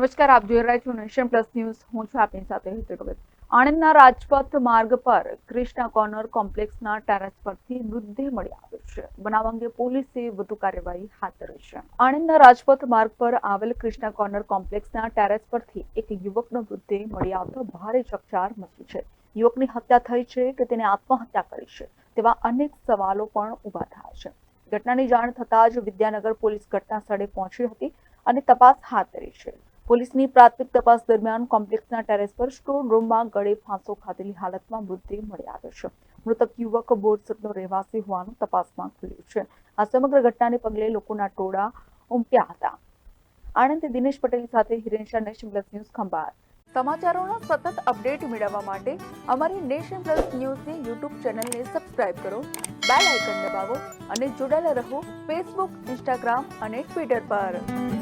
નમસ્કાર, આપ જોઈ રહ્યા છો નેશન પ્લસ ન્યૂઝ. હું છું આપની સાથે આણંદના રાજપથ માર્ગ પર ક્રિષ્ના કોર્નર કોમ્પ્લેક્સના ટેરેસ પરથી મૃતદેહ મળી આવ્યો છે. બનાવ અંગે પોલીસે વધુ કાર્યવાહી હાથ ધરી છે. આણંદના રાજપથ માર્ગ પર આવેલ ક્રિષ્ના કોર્નર કોમ્પ્લેક્સના ટેરેસ પરથી એક યુવકનો મૃતદેહ મળી આવતા ભારે ચકચાર મચી છે. યુવકની હત્યા થઈ છે કે તેને આત્મહત્યા કરી છે તેવા અનેક સવાલો પણ ઊભા થયા છે. ઘટનાની જાણ થતાં જ વિદ્યાનગર પોલીસ ઘટના સ્થળે પહોંચી હતી અને તપાસ હાથ ધરી છે. પોલીસની પ્રાથમિક તપાસ દરમિયાન કોમ્પ્લેક્સના ટેરેસ પર સ્ટોર રૂમમાં ગળે ફાંસો ખાધેલી હાલતમાં મૃતદેહ મળી આવ્યો છે. મૃતક યુવક બોરસદનો રહેવાસી હોવાનું તપાસમાં ખુલ્યું છે. આ સમગ્ર ઘટનાને પગલે લોકોના ટોળા ઉમટ્યા હતા. આણંદ દિનેશ પટેલ સાથે Hiren nation plus news Khambhat. સમાચારોના સતત અપડેટ મેળવવા માટે અમારી નેશન પ્લસ ન્યૂઝની યુટ્યુબ ચેનલને સબસ્ક્રાઇબ કરો, બેલ આઇકન દબાવો અને જોડાયેલા રહો ફેસબુક, ઇન્સ્ટાગ્રામ અને ટ્વિટર પર.